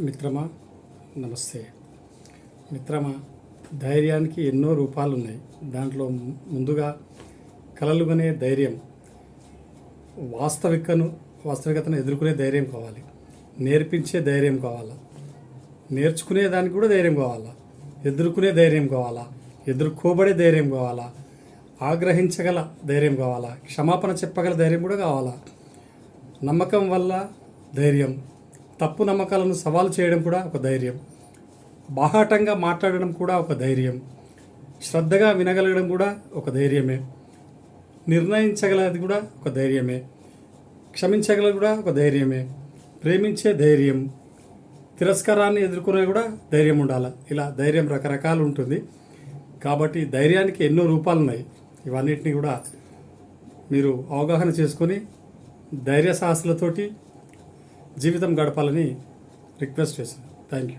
మిత్రమా నమస్తే. మిత్రమా ధైర్యానికి ఎన్నో రూపాలు ఉన్నాయి దాంట్లో ము- ముందుగా కలలుగనే ధైర్యం. వాస్తవికను వాస్తవికతను ఎదుర్కొనే ధైర్యం కావాలి. నేర్పించే ధైర్యం కావాలా. నేర్చుకునే దానికి కూడా ధైర్యం కావాలా. ఎదుర్కొనే ధైర్యం కావాలా. ఎదుర్కోబడే ధైర్యం కావాలా. ఆగ్రహించగల ధైర్యం కావాలా. క్షమాపణ చెప్పగల ధైర్యం కూడా కావాలా. నమ్మకం వల్ల ధైర్యం. తప్పు నమ్మకాలను సవాలు చేయడం కూడా ఒక ధైర్యం. బాహాటంగా మాట్లాడడం కూడా ఒక ధైర్యం. శ్రద్ధగా వినగలగడం కూడా ఒక ధైర్యమే. నిర్ణయించగలది కూడా ఒక ధైర్యమే. క్షమించగలది కూడా ఒక ధైర్యమే. ప్రేమించే ధైర్యం. తిరస్కారాన్ని ఎదుర్కొనే కూడా ధైర్యం ఉండాలి. ఇలా ధైర్యం రకరకాలు ఉంటుంది. కాబట్టి ధైర్యానికి ఎన్నో రూపాలు ఉన్నాయి ఇవన్నిటిని కూడా మీరు అవగాహన చేసుకొని ధైర్య సాహసులతోటి జీవితం గడపాలని రిక్వెస్ట్ చేశాను. Thank you.